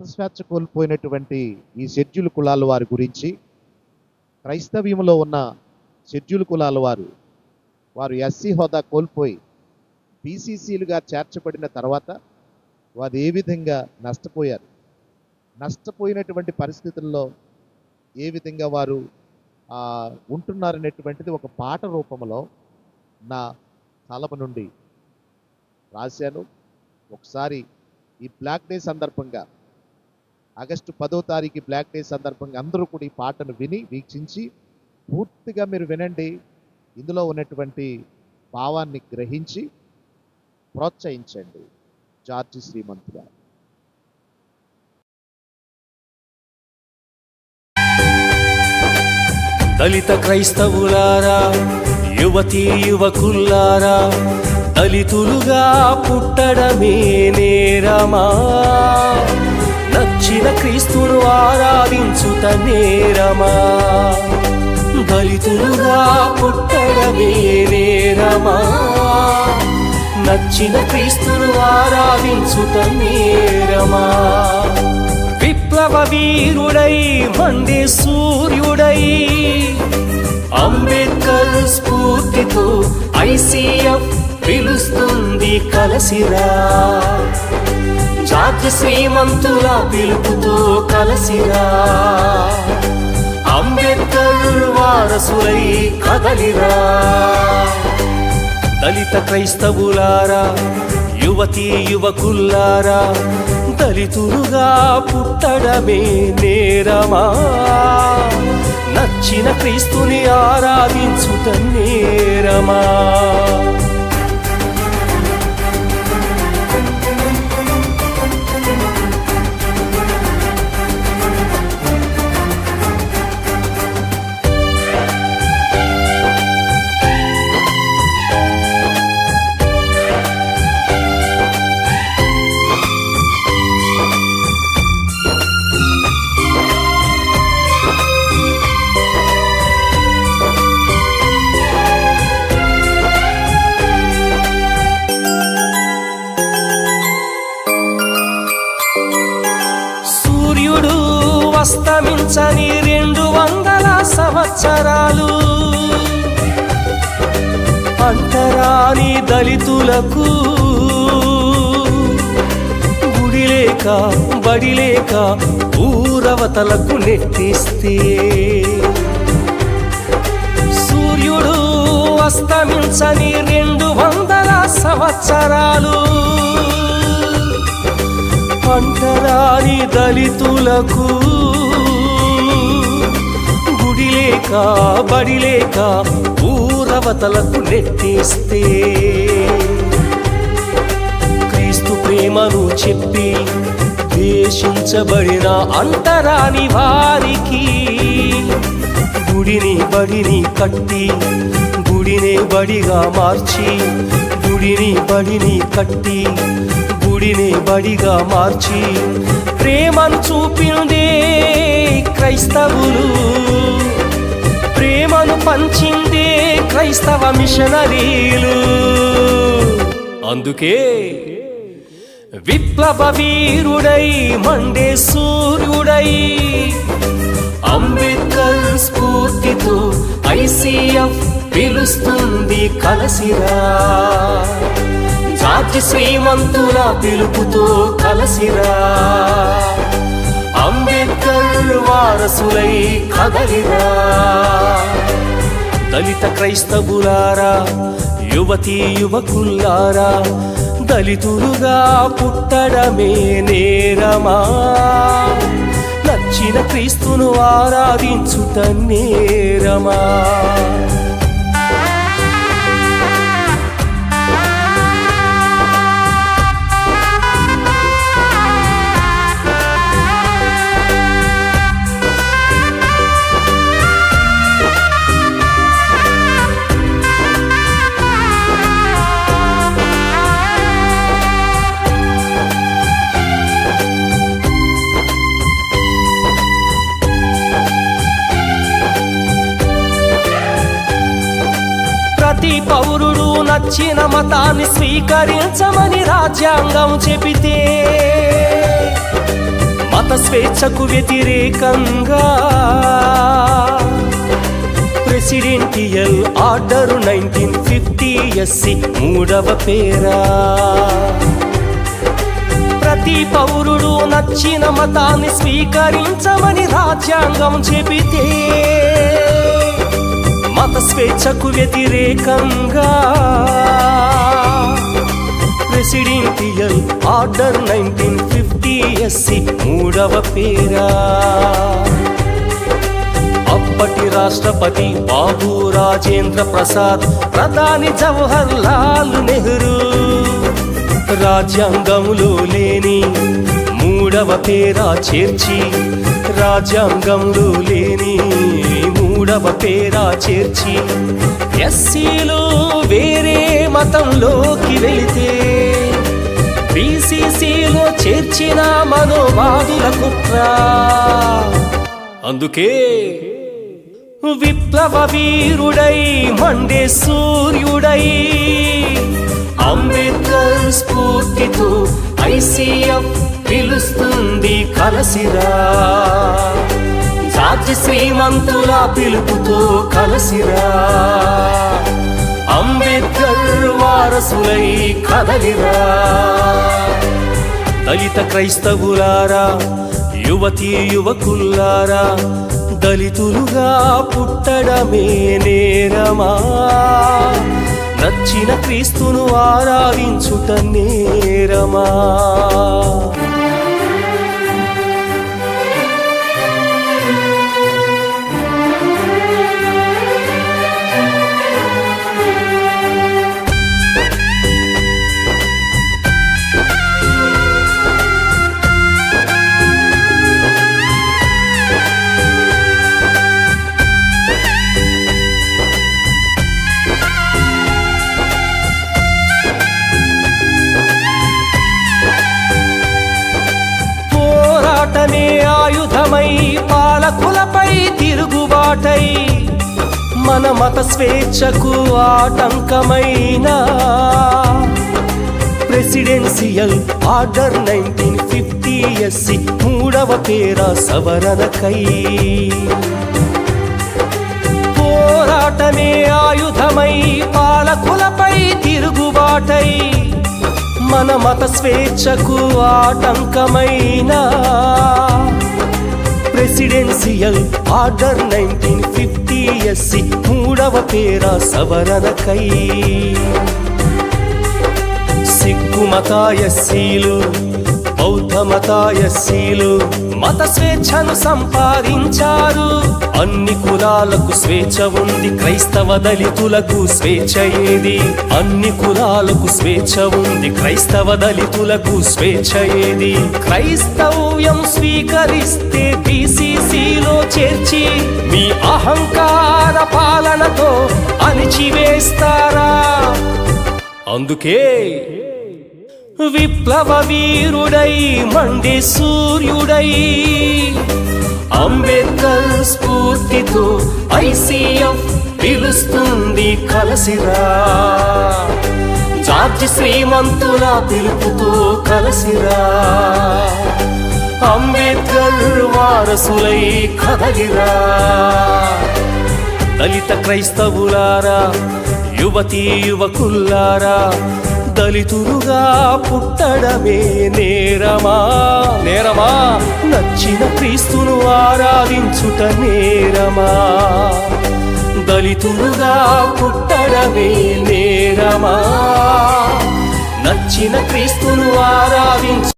స్వేచ్ఛ కోల్పోయినటువంటి ఈ షెడ్యూల్ కులాల వారి గురించి క్రైస్తవ్యంలో ఉన్న షెడ్యూల్ కులాల వారు వారు ఎస్సీ హోదా కోల్పోయి బీసీసీలుగా చేర్చబడిన తర్వాత వారు ఏ విధంగా నష్టపోయారు? నష్టపోయినటువంటి పరిస్థితుల్లో ఏ విధంగా వారు ఉంటున్నారనేటువంటిది ఒక పాట రూపంలో నా కలమ నుండి రాశాను. ఒకసారి ఈ బ్లాక్ డే సందర్భంగా ఆగస్టు పదో తారీఖు బ్లాక్ డే సందర్భంగా అందరూ కూడా ఈ పాటను విని వీక్షించి పూర్తిగా మీరు వినండి. ఇందులో ఉన్నటువంటి భావాన్ని గ్రహించి ప్రోత్సహించండి. జార్జి శ్రీమంతుగా దళిత క్రైస్తవులారా యువతీ యువకుల్లారా దళితులుగా పుట్టడమే నేరమా? నచ్చిన క్రీస్తును ఆరాధించుత నేరమా? దళితులుగా పుట్టడమే నేరమా? నచ్చిన క్రీస్తును ఆరాధించుట నేరమా? విప్లవ వీరుడై మంది సూర్యుడై అంబేద్కర్ స్ఫూర్తితో ఐసీఎఫ్ పిలుస్తుంది కలసిరా. జాతి శ్రీమంతుల పిలుపుతో కలసిరా అంబేద్కర్ వారసులై కదలిరా. దళిత క్రైస్తవులారా యువతీ యువకుల్లారా దళితులుగా పుట్టడమే నేరమా? నచ్చిన క్రీస్తుని ఆరాధించుట నేరమా? అస్తమించని రెండు వందల సంవత్సరాలు. అంటరాని దళితులకు గుడిలేక బడిలేక ఊరవతలకు నెట్టిస్తే సూర్యుడు అస్తమించని రెండు వందల సంవత్సరాలు. పంటరాని దళితులకు. గుడి బడిలేక బడి లేక ఊరవతలకు నెట్టేస్తే. క్రీస్తు ప్రేమను చెప్పి దేశించబడిన అంతరాని వారికి. గుడిని బడిని కట్టి గుడిని బడిగా మార్చి గుడిని బడిని కట్టి గుడిని బడిగా మార్చి ప్రేమను చూపిందే క్రైస్తవులు. ప్రేమను పంచిందే క్రైస్తవ మిషనరీలు. అందుకే విప్లవ వీరుడై మండే సూర్యుడై అంబేద్కర్ స్ఫూర్తితో ఐసీఎఫ్ పిలుస్తుంది కలసిరా. జాతి శ్రీమంతుల పిలుపుతో కలసిరా. అంబేద్కర్ వారసులై కదలిరా. దళిత క్రైస్తవులారా యువతీ యువకుల్లారా దళితులుగా పుట్టడమే నేరమా? నచ్చిన క్రీస్తును ఆరాధించుట నేరమా? నచ్చిన మతాన్ని స్వీకరించమని రాజ్యాంగం చెబితే స్వేచ్ఛకు వ్యతిరేకంగా presidential order nineteen fifty SC మూడవ పేరా. ప్రతి పౌరుడు నచ్చిన మతాన్ని స్వీకరించమని రాజ్యాంగం చెబితే మత స్వేచ్ఛకు వ్యతిరేకంగా presidential order nineteen fifty SC మూడవ పేరా. అప్పటి రాష్ట్రపతి బాబు రాజేంద్ర ప్రసాద్ ప్రధాని జవహర్ లాల్ నెహ్రూ. రాజ్యాంగములో లేని మూడవ పేరా చేర్చి రాజ్యాంగంలో లేని మూడవ పేరా చేర్చి ఎస్సీలు వేరే మతంలోకి వెళితే బీసీసీలో చేర్చిన మనోవాదుల కుట్ర అందుకే విప్లవ వీరుడై మండే సూర్యుడై అంబేద్కర్ స్ఫూర్తితో ఐసీఎఫ్ పిలుస్తుంది కలసిరా. జాతి శ్రీమంతుల పిలుపుతో కలసిరా. అంబేద్కర్ వారసులై కదలిరా. దళిత క్రైస్తవులారా యువతీ యువకుల్లారా దళితులుగా పుట్టడమే నేరమా? నచ్చిన క్రీస్తును ఆరాధించుట నేరమా? ఆయుధమై పాలకులపై తిరుగుబాటై మన మత స్వేచ్ఛకు ఆటంకమైన presidential order nineteen fifty SC మూడవ పేర సవరణకై. పోరాటమే ఆయుధమై పాలకులపై తిరుగుబాటై మన మత స్వేచ్ఛకు ఆటంకమైన presidential order nineteen fifty SC మూడవ పేర సవరణకై. సిక్కు మతాయస్సీలు బౌద్ధమతాయస్సీలు మత స్వేచ్ఛను సంపాదించారు. అన్ని కులాలకు స్వేచ్ఛ ఉంది క్రైస్తవ దళితులకు స్వేచ్ఛ ఏది? అన్ని కులాలకు స్వేచ్ఛ ఉంది క్రైస్తవ దళితులకు స్వేచ్ఛ ఏది? క్రైస్తవ్యం స్వీకరిస్తే బీసీసీలో చేర్చి మీ అహంకార పాలనతో అణిచివేస్తారా? అందుకే విప్లవ వీరుడై మండి సూర్యుడై. అంబేద్కర్ స్ఫూర్తితో ఐసీఎఫ్ పిలుస్తుంది కలసిరా. జార్జ్ శ్రీమంతుల పిలుపుతో కలసిరా. అంబేద్కర్ వారసులై కదలిరా. దళిత క్రైస్తవులారా యువతీ యువకుల్లారా దళితులుగా పుట్టడమే నేరమా? నేరమా? నచ్చిన క్రీస్తును ఆరాధించుట నేరమా? దళితులుగా పుట్టడమే నేరమా? నచ్చిన క్రీస్తును ఆరాధించు